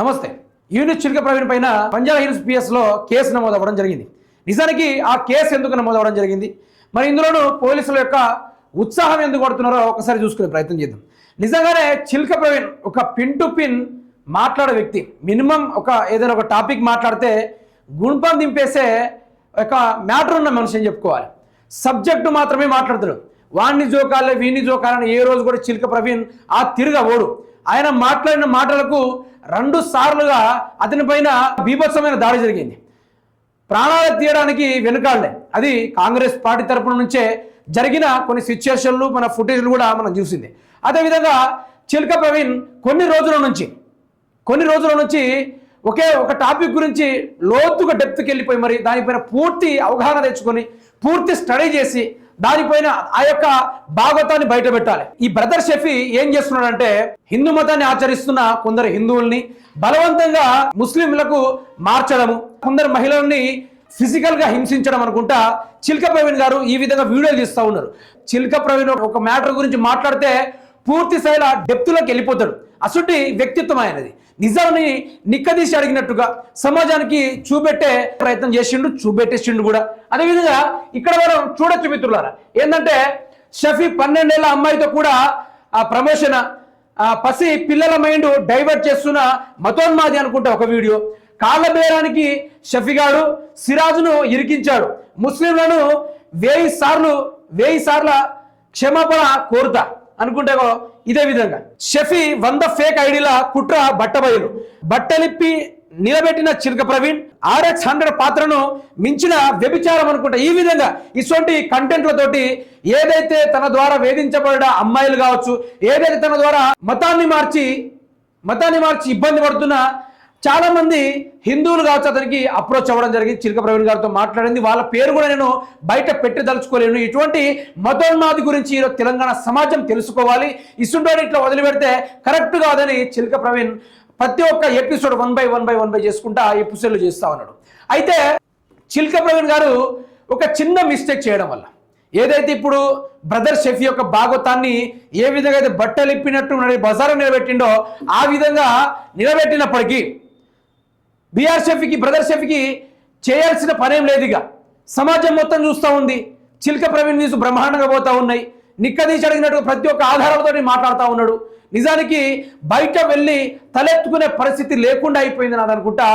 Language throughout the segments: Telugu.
నమస్తే. యూనిట్ చిలుక ప్రవీణ్ పైన పంజాబ్ హిల్స్ పిఎస్లో కేసు నమోదు అవ్వడం జరిగింది. నిజానికి ఆ కేసు ఎందుకు నమోదు అవ్వడం జరిగింది? మరి ఇందులోనూ పోలీసుల యొక్క ఉత్సాహం ఎందుకు పడుతున్నారో ఒకసారి చూసుకునే ప్రయత్నం చేద్దాం. నిజంగానే చిలుక ప్రవీణ్ ఒక పిన్ టు పిన్ మాట్లాడే వ్యక్తి. మినిమం ఒక ఏదైనా ఒక టాపిక్ మాట్లాడితే గుణపం దింపేసే ఒక మ్యాటర్ ఉన్న మనిషి అని చెప్పుకోవాలి. సబ్జెక్టు మాత్రమే మాట్లాడతాడు వాణ్ణి జోకాలే వీణ్ణి జోకాలని ఏ రోజు కూడా చిలుక ప్రవీణ్ ఆ తిరుగ ఓడు. ఆయన మాట్లాడిన మాటలకు రెండు సార్లుగా అతని పైన బీభత్సమైన దాడి జరిగింది. ప్రాణాలు తీయడానికి వెనుకాడలే. అది కాంగ్రెస్ పార్టీ తరపున నుంచే జరిగిన కొన్ని సిచ్యుయేషన్లు మన ఫుటేజ్లు కూడా మనం చూసింది. అదేవిధంగా చిల్క ప్రవీణ్ కొన్ని రోజుల నుంచి కొన్ని రోజుల నుంచి ఒకే ఒక టాపిక్ గురించి లోతుగా డెప్త్కి వెళ్ళిపోయి మరి దానిపైన పూర్తి అవగాహన తెచ్చుకొని పూర్తి స్టడీ చేసి దానిపైన ఆ యొక్క భాగవతాన్ని బయట పెట్టాలి ఈ బ్రదర్ షఫీ ఏం చేస్తున్నాడంటే హిందూ మతాన్ని ఆచరిస్తున్న కొందరు హిందువుల్ని బలవంతంగా ముస్లింలకు మార్చడము కొందరు మహిళల్ని ఫిజికల్గా హింసించడం అనుకుంటా చిల్క ప్రవీణ్ గారు ఈ విధంగా వీడియోలు తీస్తూ ఉన్నారు. చిల్క ప్రవీణ్ ఒక మ్యాటర్ గురించి మాట్లాడితే పూర్తి స్థాయిలో డెప్త్లోకి వెళ్ళిపోతాడు. అసలు వ్యక్తిత్వం ఆయనది. నిజాన్ని నిక్కదీసి అడిగినట్టుగా సమాజానికి చూపెట్టే ప్రయత్నం చేసిండు చూపెట్టేసిండు కూడా. అదేవిధంగా ఇక్కడ మనం చూడొచ్చు మిత్రులారా ఏంటంటే షఫీ పన్నెండేళ్ళ అమ్మాయితో కూడా ఆ ప్రమోషన్ ఆ పసి పిల్లల మైండ్ డైవర్ట్ చేస్తున్న మతోన్మాది అనుకుంటా ఒక వీడియో. కాళ్ళ బేరానికి షఫీగాడు సిరాజును ఇరికించాడు. ముస్లింలను వేయి సార్లు వేయి సార్ల క్షమాపణ కోరుతా అనుకుంటే ఇదే విధంగా. షఫీ వంద ఫేక్ ఐడీల కుట్ర బట్టబయలు. బట్టలిప్పి నిలబెట్టిన చిరుక ప్రవీణ్ ఆర్ఎక్స్ హండ్రెడ్ పాత్రను మించిన వ్యభిచారం అనుకుంటా. ఈ విధంగా ఇటువంటి కంటెంట్లతోటి ఏదైతే తన ద్వారా వేధించబడిన అమ్మాయిలు కావచ్చు ఏదైతే తన ద్వారా మతాన్ని మార్చి మతాన్ని మార్చి ఇబ్బంది పడుతున్న చాలా మంది హిందువులు కావచ్చు అతనికి అప్రోచ్ అవ్వడం జరిగింది. చిలక ప్రవీణ్ గారితో మాట్లాడింది. వాళ్ళ పేరు కూడా నేను బయట పెట్టదలుచుకోలేను ఇటువంటి మతోన్మాది గురించి ఈరోజు తెలంగాణ సమాజం తెలుసుకోవాలి. ఇసుంటోని ఇట్లా వదిలిపెడితే కరెక్ట్ కాదని చిలక ప్రవీణ్ ప్రతి ఒక్క episode one by one by one by చేసుకుంటా ఎపిసోడ్లు చేస్తా ఉన్నాడు. అయితే చిల్క ప్రవీణ్ గారు ఒక చిన్న మిస్టేక్ చేయడం వల్ల ఏదైతే ఇప్పుడు బ్రదర్ షెఫీ యొక్క భాగవతాన్ని ఏ విధంగా అయితే బట్టలిప్పినట్టు బజారు నిలబెట్టిండో ఆ విధంగా నిలబెట్టినప్పటికీ బీఆర్ షెఫీకి బ్రదర్ షెఫీకి చేయాల్సిన పనేం లేదు ఇక సమాజం మొత్తం చూస్తూ ఉంది. చిల్క ప్రవీణ్ న్యూస్ బ్రహ్మాండంగా పోతా ఉన్నాయి. నిక్కదీసి అడిగినట్టు ప్రతి ఒక్క ఆధారాలతో మాట్లాడుతూ ఉన్నాడు. నిజానికి బయట వెళ్ళి తలెత్తుకునే పరిస్థితి లేకుండా అయిపోయింది నాది అనుకుంటా.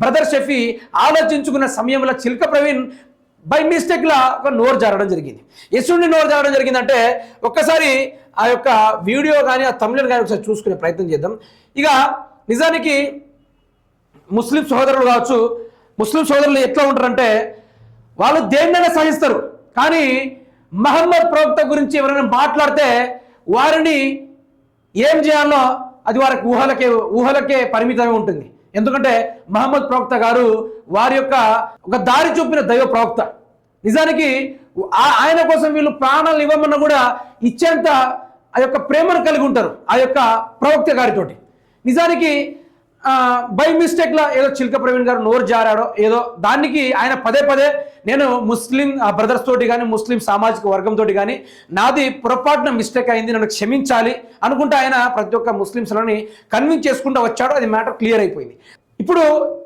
బ్రదర్ షఫీ ఆలోచించుకున్న సమయంలో చిల్క ప్రవీణ్ బై మిస్టేక్లా ఒక నోరు జారడం జరిగింది. ఎసుండి నోరు జారడం జరిగిందంటే ఒక్కసారి ఆ యొక్క వీడియో కానీ ఆ తమిళ కానీ ఒకసారి చూసుకునే ప్రయత్నం చేద్దాం. ఇక నిజానికి ముస్లిం సోదరులు కావచ్చు ముస్లిం సోదరులు ఎట్లా ఉంటారంటే వాళ్ళు దేన్నైనా సహిస్తారు. కానీ మహమ్మద్ ప్రవక్త గురించి ఎవరైనా మాట్లాడితే వారిని ఏం చేయాలో అది వారికి ఊహలకే ఊహలకే పరిమితమే ఉంటుంది. ఎందుకంటే మహమ్మద్ ప్రవక్త గారు వారి యొక్క ఒక దారి చూపిన దైవ ప్రవక్త. నిజానికి ఆ- ఆయన కోసం వీళ్ళు ప్రాణాలు ఇవ్వమన్నా కూడా ఇచ్చేంత ఆ యొక్క ప్రేమను కలిగి ఉంటారు ఆ యొక్క ప్రవక్త గారితోటి. నిజానికి బై మిస్టేక్లో ఏదో చిల్క ప్రవీణ్ గారు నోరు జారాడో ఏదో దానికి ఆయన పదే పదే నేను ముస్లిం బ్రదర్స్ తోటి కానీ ముస్లిం సామాజిక వర్గంతో కానీ నాది పొరపాటున మిస్టేక్ అయింది నన్ను క్షమించాలి అనుకుంటే ఆయన ప్రతి ఒక్క ముస్లింస్లని కన్విన్స్ చేసుకుంటూ వచ్చాడు. అది మ్యాటర్ క్లియర్ అయిపోయింది. ఇప్పుడు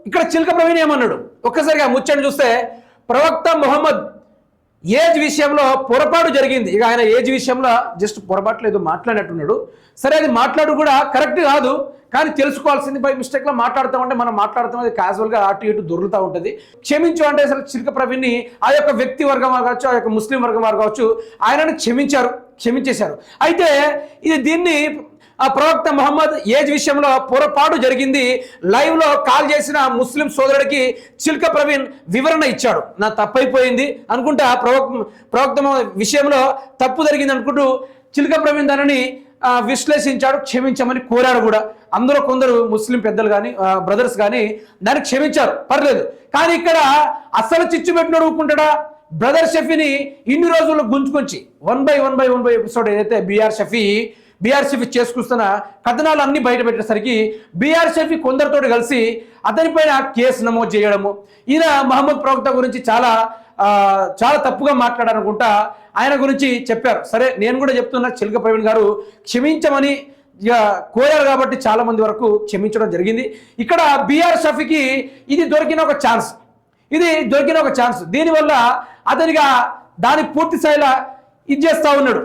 ఇక్కడ చిల్క ప్రవీణ్ ఏమన్నాడు? ఒక్కసారిగా ముచ్చని చూస్తే ప్రవక్త మొహమ్మద్ ఏజ్ విషయంలో పొరపాటు జరిగింది. ఇక ఆయన ఏజ్ విషయంలో జస్ట్ పొరపాట్లు ఏదో మాట్లాడినట్టున్నాడు. సరే అది మాట్లాడు కూడా కరెక్ట్ కాదు. కానీ తెలుసుకోవాల్సింది బై మిస్టేక్లో మాట్లాడుతామంటే మనం మాట్లాడుతాం అది క్యాజువల్గా అటు ఇటు దొరుకుతూ ఉంటుంది. క్షమించు అంటే అసలు చిలక ప్రవీణ్ని ఆ యొక్క వ్యక్తి వర్గం వారు కావచ్చు ఆ యొక్క ముస్లిం వర్గం వారు కావచ్చు ఆయనను క్షమించారు క్షమించేశారు. అయితే ఇది దీన్ని ఆ ప్రవక్త మహమ్మద్ ఏజ్ విషయంలో పొరపాటు జరిగింది. లైవ్లో కాల్ చేసిన ముస్లిం సోదరుడికి చిల్క ప్రవీణ్ వివరణ ఇచ్చాడు. నా తప్పైపోయింది అనుకుంటా ప్రవక్ ప్రవక్త విషయంలో తప్పు జరిగింది అనుకుంటూ చిల్క ప్రవీణ్ దానిని విశ్లేషించాడు క్షమించమని కోరాడు కూడా. అందులో కొందరు ముస్లిం పెద్దలు కానీ బ్రదర్స్ కానీ దాన్ని క్షమించారు. పర్లేదు. కానీ ఇక్కడ అసలు చిచ్చు పెట్టినోడు ఊరుకుంటాడా బ్రదర్ షఫీని ఇన్ని రోజుల్లో గుంజుకొంచి one by one by one by episode ఏదైతే బీఆర్ షఫీ బీఆర్ షఫీ చేసుకొస్తున్న కథనాలు అన్ని బయట పెట్టేసరికి బీఆర్ షఫీ కొందరితో కలిసి అతనిపైన కేసు నమోదు చేయడము ఈయన మహమ్మద్ ప్రవక్త గురించి చాలా చాలా తప్పుగా మాట్లాడారనుకుంటా ఆయన గురించి చెప్పారు. సరే నేను కూడా చెప్తున్నా చిలక ప్రవీణ్ గారు క్షమించమని ఇక కోరారు కాబట్టి చాలా మంది వరకు క్షమించడం జరిగింది. ఇక్కడ బీఆర్ షఫీకి ఇది దొరికిన ఒక ఛాన్స్ ఇది దొరికిన ఒక ఛాన్స్ దీనివల్ల అతనిగా దాని పూర్తి స్థాయిలో ఇది చేస్తూ ఉన్నాడు.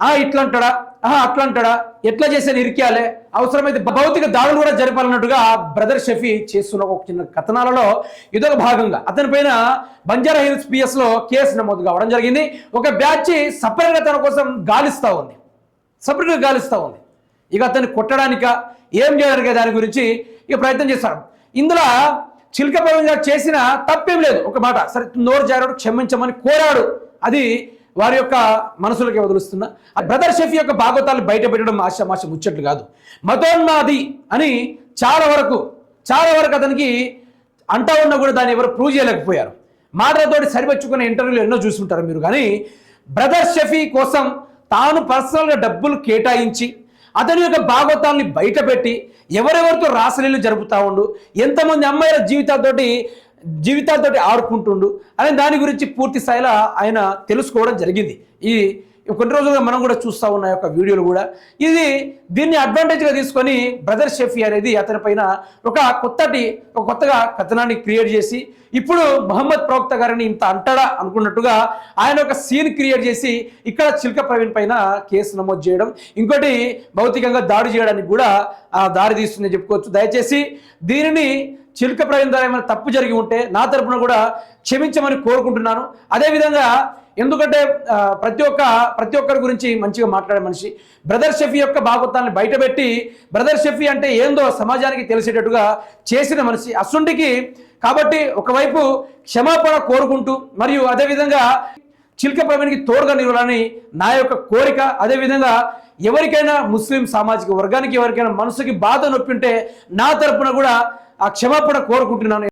ఆ ఇట్లా అంటాడా ఆహా అట్లా అంటాడా ఎట్లా చేసేది ఇరికేయాలి? అవసరమైతే భౌతిక దాడులు కూడా జరపాలన్నట్టుగా బ్రదర్ షఫీ చేస్తున్న ఒక చిన్న కథనాలలో ఇదొక భాగంగా. అతని పైన బంజారా హిల్స్ పిఎస్లో కేసు నమోదు కావడం జరిగింది. ఒక బ్యాచ్ సపరేట్గా తన కోసం గాలిస్తూ ఉంది. సపరేట్గా గాలిస్తూ ఉంది. ఇక అతన్ని కొట్టడానిక? ఏం చేయడానికి దాని గురించి ఇక ప్రయత్నం చేస్తారు. ఇందులో చిలకపరంగా చేసిన తప్పేం లేదు. ఒక మాట సరే నోరు జారాడు క్షమించమని కోరాడు. అది వారి యొక్క మనసులకి వదులుస్తున్నా. ఆ బ్రదర్ షెఫీ యొక్క భాగవతాలు బయట పెట్టడం ఆశామాష ముచ్చట్లు కాదు. మతోన్మాది అని చాలా వరకు చాలా వరకు అతనికి అంటా ఉన్నా కూడా దాన్ని ఎవరు ప్రూవ్ చేయలేకపోయారు. మాటలతోటి సరిపెచ్చుకునే ఇంటర్వ్యూలు ఎన్నో చూసుకుంటారు మీరు కానీ బ్రదర్ షఫీ కోసం తాను పర్సనల్గా డబ్బులు కేటాయించి అతని యొక్క భాగవతాల్ని బయటపెట్టి ఎవరెవరితో రాసలీలు జరుపుతా ఉండు ఎంతమంది అమ్మాయిల జీవితాలతోటి జీవితాలతో ఆడుకుంటుండు అనే దాని గురించి పూర్తి స్థాయిలో ఆయన తెలుసుకోవడం జరిగింది. ఈ కొన్ని రోజులుగా మనం కూడా చూస్తూ ఉన్న యొక్క వీడియోలు కూడా. ఇది దీన్ని అడ్వాంటేజ్గా తీసుకొని బ్రదర్ షెఫీ అనేది అతనిపైన ఒక కొత్తటి ఒక కొత్తగా కథనాన్ని క్రియేట్ చేసి ఇప్పుడు మహమ్మద్ ప్రవక్త గారిని ఇంత అంటాడా అనుకున్నట్టుగా ఆయన ఒక సీన్ క్రియేట్ చేసి ఇక్కడ చిల్క ప్రవీణ్ పైన కేసు నమోదు చేయడం ఇంకోటి భౌతికంగా దాడి చేయడానికి కూడా దారి తీస్తుందని చెప్పుకోవచ్చు. దయచేసి దీనిని చిలుక ప్రవీణ్ ద్వారా ఏమైనా తప్పు జరిగి ఉంటే నా తరపున కూడా క్షమించమని కోరుకుంటున్నాను. అదేవిధంగా ఎందుకంటే ప్రతి ఒక్క ప్రతి ఒక్కరి గురించి మంచిగా మాట్లాడే మనిషి బ్రదర్ షెఫీ యొక్క భాగవతాన్ని బయటపెట్టి బ్రదర్ షెఫీ అంటే ఏందో సమాజానికి తెలిసేటట్టుగా చేసిన మనిషి అసుండికి కాబట్టి ఒకవైపు క్షమాపణ కోరుకుంటూ మరియు అదేవిధంగా చిల్క ప్రవీణ్కి తోడుగా నిలవాలని నా యొక్క కోరిక. అదేవిధంగా ఎవరికైనా ముస్లిం సామాజిక వర్గానికి ఎవరికైనా మనసుకి బాధ నొప్పి ఉంటే నా తరపున కూడా ఆ క్షమాపణ కోరుకుంటున్నాను.